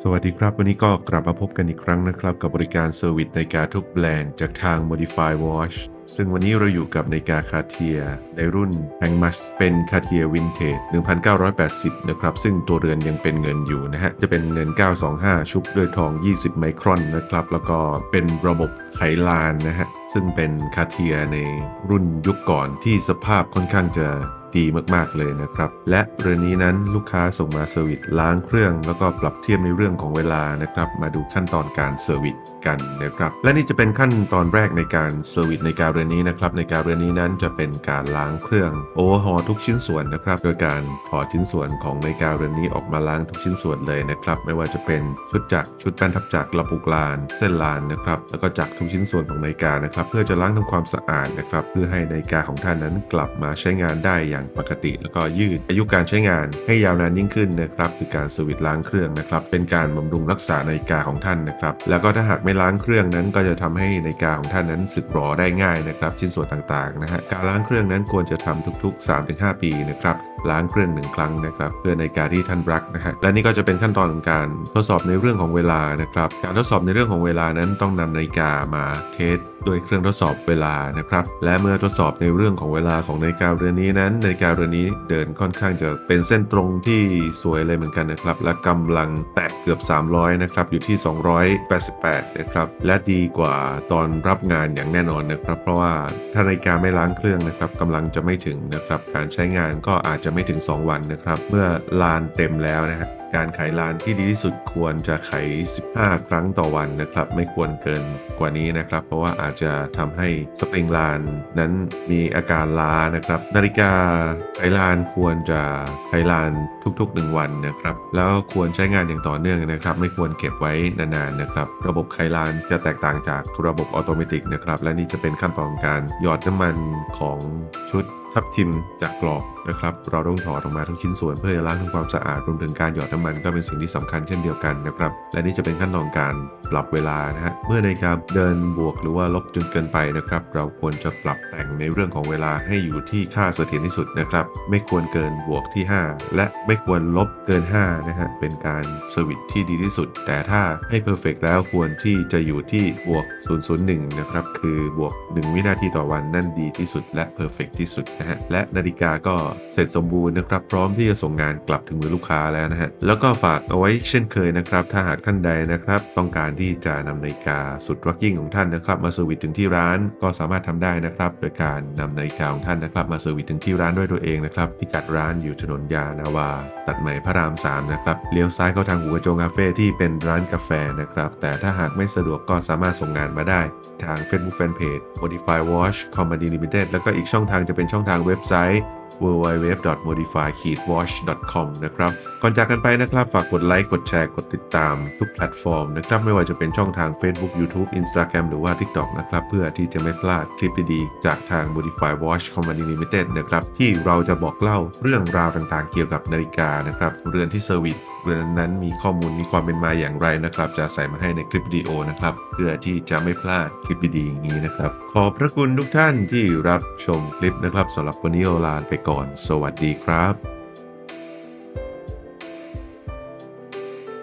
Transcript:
สวัสดีครับ วันนี้ก็กลับมาพบกันอีกครั้งนะครับ กับบริการเซอร์วิสนาฬิกาทุกแบรนด์จากทาง Modify Watch ซึ่งวันนี้เราอยู่กับนาฬิกาคาเทีย ในรุ่น h a n g m a s เป็นคาเทียวินเทจ1980 นะครับ ซึ่งตัวเรือนยังเป็นเงินอยู่นะฮะ จะเป็นเงิน 925 ชุบด้วยทอง 20 ไมครอนนะครับ แล้วก็เป็นระบบไขลานนะฮะ ซึ่งเป็นคาเทียในรุ่นยุคก่อนที่สภาพค่อนข้างจะ ดีมากๆเลยนะครับ และเรือนนี้นั้นลูกค้าส่งมาเซอร์วิสล้างเครื่อง แล้วก็ปรับเทียบในเรื่องของเวลานะครับ มาดูขั้นตอนการเซอร์วิส กันนะครับและนี่จะเป็นขั้นตอนแรกในการเซอร์วิสในการเรือนนี้นะครับในการเรือนนี้นั้นจะเป็นการล้างเครื่องโอเวอร์ฮอทุกชิ้นส่วนนะครับโดยการถอดชิ้นส่วนของนาฬิกาเรือนนี้ออกมาล้างทุกชิ้นส่วนเลยนะครับไม่ว่าจะเป็นชุดจักรชุดแป้นทับจักรระปุกลาน เส้นลานนะครับแล้วก็จักรทุกชิ้นส่วนของนาฬิกานะครับเพื่อจะล้างทำความสะอาดนะครับเพื่อให้นาฬิกาของท่านนั้นกลับมาใช้งานได้อย่างปกติ แล้วก็ยืดอายุการใช้งานให้ยาวนานยิ่งขึ้นนะครับคือการสวิตล้างเครื่องนะครับเป็นการบำรุงรักษานาฬิกาของท่านนะครับแล้วก็ถ้าหากไม่ล้างเครื่องนั้นก็จะทำให้นาฬิกาของท่านนั้นสึกหรอได้ง่ายนะครับชิ้นส่วนต่างๆนะฮะการล้างเครื่องนั้นควรจะทำทุกๆ 3-5 ปีนะครับ ล้างเครื่องหนึ่งครั้งนะครับเพื่อในการที่ท่านรักนะฮะและนี่ก็จะเป็นขั้นตอนของการทดสอบในเรื่องของเวลานะครับการทดสอบในเรื่องของเวลานั้นต้องนำนาฬิกามาเทสด้วยเครื่องทดสอบเวลานะครับ และเมื่อทดสอบในเรื่องของเวลาของนาฬิกาเรือนนี้นั้นนาฬิกาเรือนนี้เดินค่อนข้างจะเป็นเส้นตรงที่สวยเลยเหมือนกันนะครับ และกำลังแตะเกือบ 300 นะครับ อยู่ที่ 288 นะครับ และดีกว่าตอนรับงานอย่างแน่นอนนะครับ เพราะว่าถ้านาฬิกาไม่ล้างเครื่องนะครับกำลังจะไม่ถึงนะครับ การใช้งานก็อาจจะไม่ถึง 2 วันนะครับ เมื่อลานเต็มแล้วนะฮะ การไขลานที่ดีที่สุดควรจะไข15 ครั้งต่อวันนะครับ ไม่ควรเกินกว่านี้นะครับ เพราะว่าอาจจะทำให้สปริงลานนั้นมีอาการล้านะครับ นาฬิกาไขลานควรจะไขลานทุกๆ 1 วันนะครับ แล้วควรใช้งานอย่างต่อเนื่องนะครับ ไม่ควรเก็บไว้นานๆนะครับ ระบบไขลานจะแตกต่างจากระบบออโตเมติกนะครับ และนี่จะเป็นขั้นตอนการหยอดน้ำมันของชุดทับทิมจากกรอบนะครับ เราต้องถอดออกมาทุกชิ้นส่วนเพื่อจะล้างทำความสะอาดรวมถึงการหยอดน้ำมันก็เป็นสิ่งที่สำคัญเช่นเดียวกันนะครับ และนี่จะเป็นขั้นตอนการปรับเวลานะฮะ เมื่อในการเดินบวกหรือว่าลบจนเกินไปนะครับ เราควรจะปรับแต่งในเรื่องของเวลาให้อยู่ที่ค่าเสถียรที่สุดนะครับ ไม่ควรเกินบวกที่ 5 และไม่ควรลบเกิน5นะฮะ เป็นการเซอร์วิสที่ดีที่สุด แต่ถ้าให้เพอร์เฟกแล้วควรที่จะอยู่ที่บวก 001 นะครับ คือบวก 1 วินาทีต่อวันนั่นดีที่สุด และเพอร์เฟกที่สุดนะฮะ และนาฬิกาก็เสร็จสมบูรณ์นะครับ พร้อมที่จะส่งงานกลับถึงมือลูกค้าแล้วนะฮะแล้วแล้วก็ฝากเอาไว้เช่นเคยนะครับ ถ้าหากท่านใดนะครับ ต้องการที่จะนำนาฬิกาสุดรักยิ่งของท่านนะครับ มาเซอร์วิสถึงที่ร้านก็สามารถทำได้นะครับ โดยการนำนาฬิกาของท่านนะครับมาเซอร์วิสถึงที่ร้านด้วยตัวเองนะครับพิกัดร้านอยู่ถนนยานาวา ตัดใหม่พระราม3นะครับเลี้ยวซ้ายเข้าทางหัวโจงคาเฟ่ที่เป็นร้านกาแฟนะครับแต่ถ้าหากไม่สะดวกก็สามารถส่งงานมาได้ ทาง Facebook Fanpage Modify Watch Company Limited แล้วก็อีกช่องทางจะเป็นช่องทางเว็บไซต์ www.modify-watch.com นะครับ ก่อนจากกันไปนะครับ ฝากกดไลค์ กดแชร์ กดติดตามทุกแพลตฟอร์มนะครับ ไม่ว่าจะเป็นช่องทาง Facebook YouTube Instagram หรือว่า TikTok นะครับ เพื่อที่จะไม่พลาดคลิปดีๆ จากทาง Modify Watch Company Limited นะครับ ที่เราจะบอกเล่าเรื่องราวต่างๆ เกี่ยวกับนาฬิกานะครับ เรือนที่เซอร์วิส เรือนนั้นมีข้อมูลมีความเป็นมาอย่างไรนะครับ จะใส่มาให้ในคลิปวิดีโอนะครับ เพื่อที่จะไม่พลาดคลิปดีๆอย่างนี้นะครับ ขอบพระคุณทุกท่านที่รับชมคลิปนะครับสำหรับวันนี้เราลาไปก่อน สวัสดีครับ